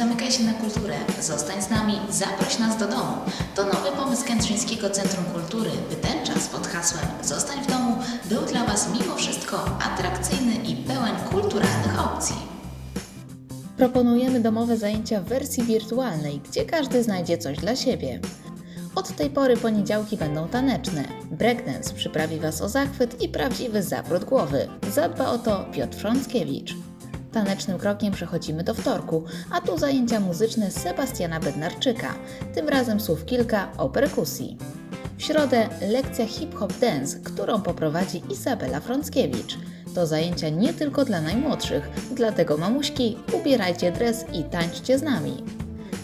zamykaj się na kulturę, zostań z nami, zaproś nas do domu. To nowy pomysł Kętrzyńskiego Centrum Kultury, by ten czas pod hasłem Zostań w domu był dla Was mimo wszystko atrakcyjny i pełen kulturalnych opcji. Proponujemy domowe zajęcia w wersji wirtualnej, gdzie każdy znajdzie coś dla siebie. Od tej pory poniedziałki będą taneczne. Breakdance przyprawi Was o zachwyt i prawdziwy zawrót głowy. Zadba o to Piotr Frąckiewicz. Tanecznym krokiem przechodzimy do wtorku, a tu zajęcia muzyczne Sebastiana Bednarczyka, tym razem słów kilka o perkusji. W środę lekcja hip-hop dance, którą poprowadzi Izabela Frąckiewicz. To zajęcia nie tylko dla najmłodszych, dlatego mamuśki, ubierajcie dres i tańczcie z nami.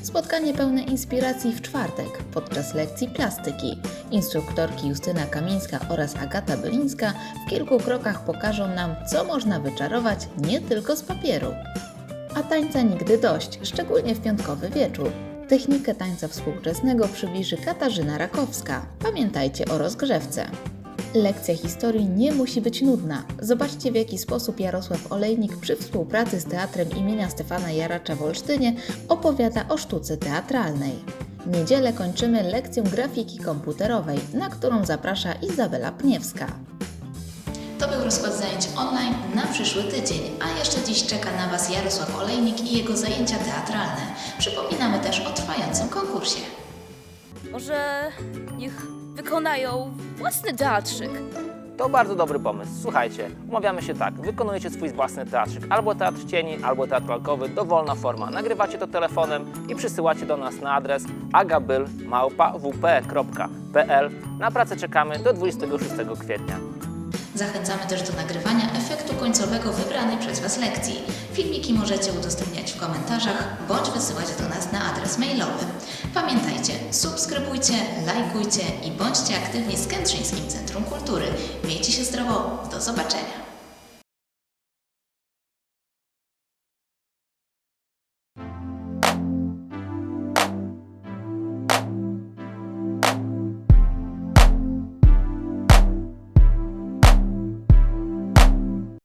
Spotkanie pełne inspiracji w czwartek podczas lekcji plastyki. Instruktorki Justyna Kamińska oraz Agata Bylińska w kilku krokach pokażą nam, co można wyczarować nie tylko z papieru. A tańca nigdy dość, szczególnie w piątkowy wieczór. Technikę tańca współczesnego przybliży Katarzyna Rakowska. Pamiętajcie o rozgrzewce. Lekcja historii nie musi być nudna. Zobaczcie w jaki sposób Jarosław Olejnik przy współpracy z Teatrem imienia Stefana Jaracza w Olsztynie opowiada o sztuce teatralnej. Niedzielę kończymy lekcją grafiki komputerowej, na którą zaprasza Izabela Pniewska. To był rozkład zajęć online na przyszły tydzień, a jeszcze dziś czeka na Was Jarosław Olejnik i jego zajęcia teatralne. Przypominamy też o trwającym konkursie. Może niech wykonają własny teatrzyk. To bardzo dobry pomysł. Słuchajcie, umawiamy się tak. Wykonujecie swój własny teatrzyk, albo teatr cieni, albo teatr lalkowy, dowolna forma. Nagrywacie to telefonem i przysyłacie do nas na adres agabyl.wp.pl. Na pracę czekamy do 26 kwietnia. Zachęcamy też do nagrywania efektu końcowego wybranej przez Was lekcji. Filmiki możecie udostępniać w komentarzach bądź wysyłać do nas na adres mailowy. Pamiętajcie, subskrybujcie, lajkujcie i bądźcie aktywni z Kętrzyńskim Centrum Kultury. Miejcie się zdrowo, do zobaczenia.